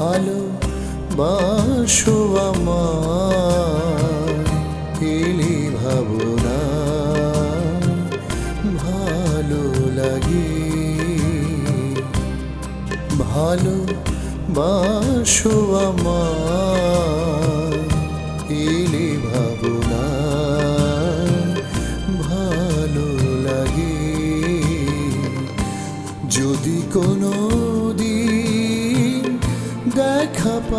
ভালো বাসো আমার, এলে ভাবনা ভালো লাগে। ভালো বাসো আমার, এলে ভাবনা ভালো লাগে। যদি কোনো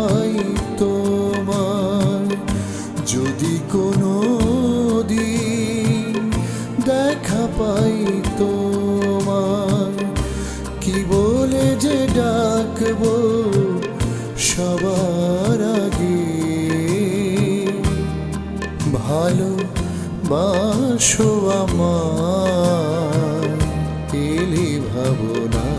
পাই তোমার যদি কোনো দিন দেখা পাই তোমার কি বলে যে ডাকবো সবার আগে? ভালো বাসো আমার এলে ভাবনা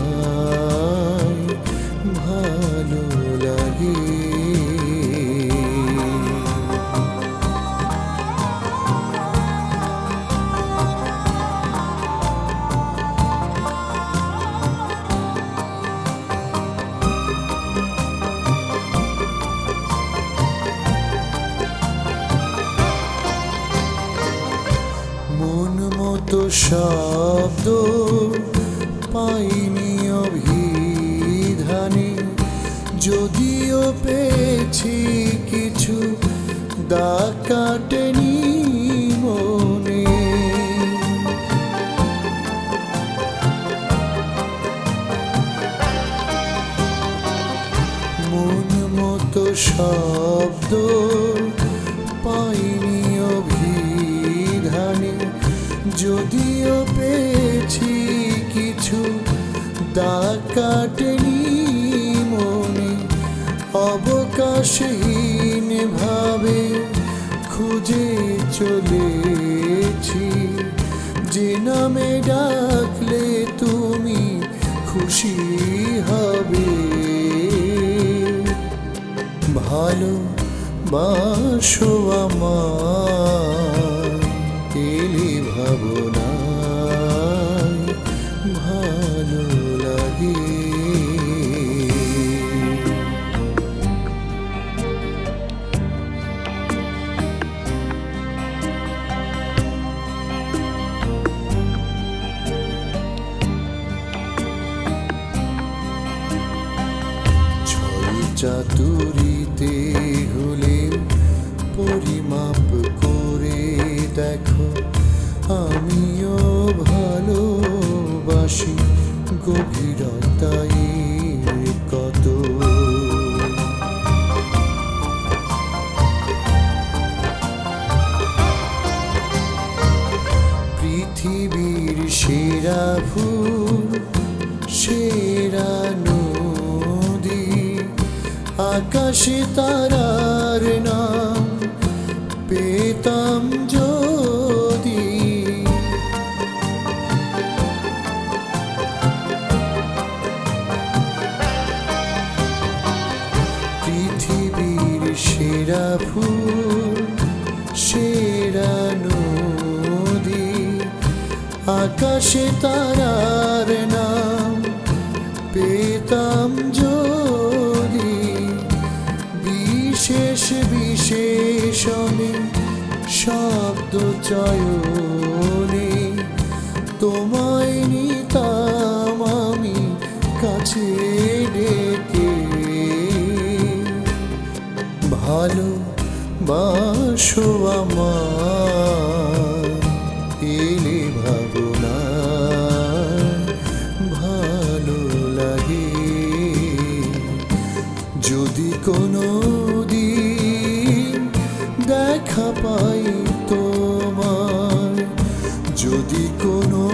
শব্দ পাইনি অভিধানে। যদিও পেয়েছি কিছু দা কাটেনি পেয়েছি কিছু। দা কাটেনি মনে, অবকাশহীন ভাবে খুঁজে চলেছি। যে নামে ডাকলে তুমি খুশি হবে। ভালো বাসো আমার চাতুরিতে হলে পরিমাপ করে দেখো আমিও ভালোবাসি গভীরতায় কত আকাশে তারার নাম পেতাম যদি। পৃথিবীর সেরা ফুল সেরা নদী আকাশে তারার নাম বিশেষণে শব্দ চয়নে। তোমায় নিতাম আমি কাছে ডেকে। ভালো বাসো আমার, এলে ভাবনা ভালো লাগে। যদি কোনো দিন দেখা পাই তোমার যদি কোনো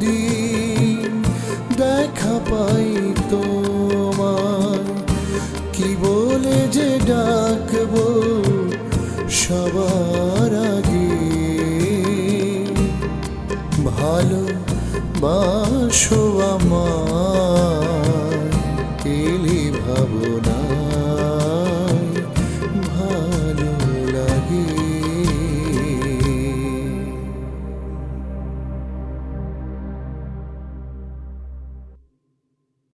দিন দেখা পাই তোমার কি বলে যে ডাকবো সবার আগে? ভালো বাসো আমার